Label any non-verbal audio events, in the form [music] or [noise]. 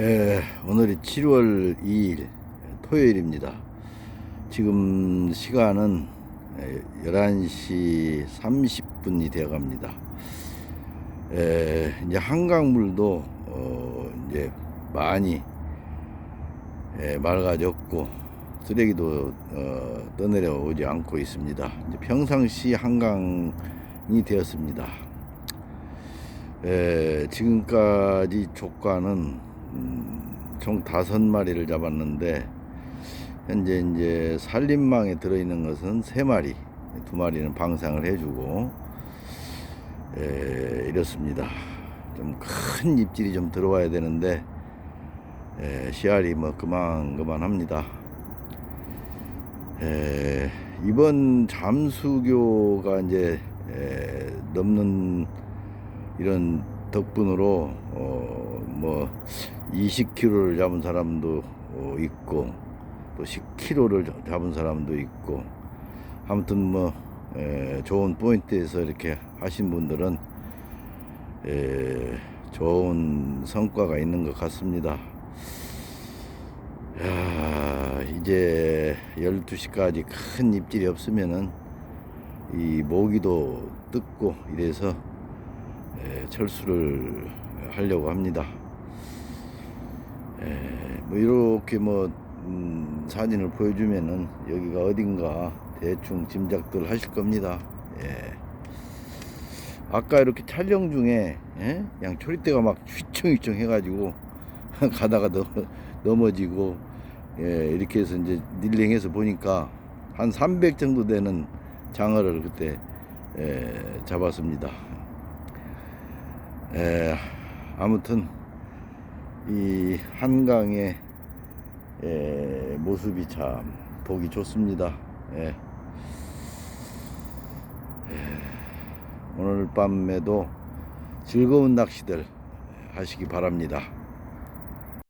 예, 오늘이 7월 2일 토요일입니다. 지금 시간은 예, 11시 30분이 되어 갑니다. 예, 이제 한강물도 어, 이제 많이 예, 맑아졌고 쓰레기도 어, 떠내려 오지 않고 있습니다. 이제 평상시 한강이 되었습니다. 예, 지금까지 조과는 음, 총 다섯 마리를 잡았는데 현재 이제 산림망에 들어있는 것은 세 마리, 두 마리는 방생을 해주고 예, 이렇습니다. 좀 큰 입질이 좀 들어와야 되는데 예, 씨알이 뭐 그만 그만합니다. 예, 이번 잠수교가 이제 예, 넘는 이런 덕분으로 어, 뭐 20kg를 잡은 사람도 어, 있고 또 10kg를 잡은 사람도 있고 아무튼 뭐 에, 좋은 포인트에서 이렇게 하신 분들은 에, 좋은 성과가 있는 것 같습니다. 야, 이제 12시까지 큰 입질이 없으면은 이 모기도 뜯고 이래서 에, 철수를 하려고 합니다. 에, 뭐 이렇게 뭐 음, 사진을 보여주면은 여기가 어딘가 대충 짐작들 하실 겁니다. 예. 아까 이렇게 촬영 중에 예? 그냥 초리대가 막 휘청휘청 해가지고 [laughs] 가다가 넘, 넘어 지고 예, 이렇게 해서 이제 닐링해서 보니까 한 300 정도 되는 장어를 그때 예, 잡았습니다. 에, 아무튼 이 한강의 에, 모습이 참 보기 좋습니다. 예. 에, 오늘 밤에도 즐거운 낚시들 하시기 바랍니다.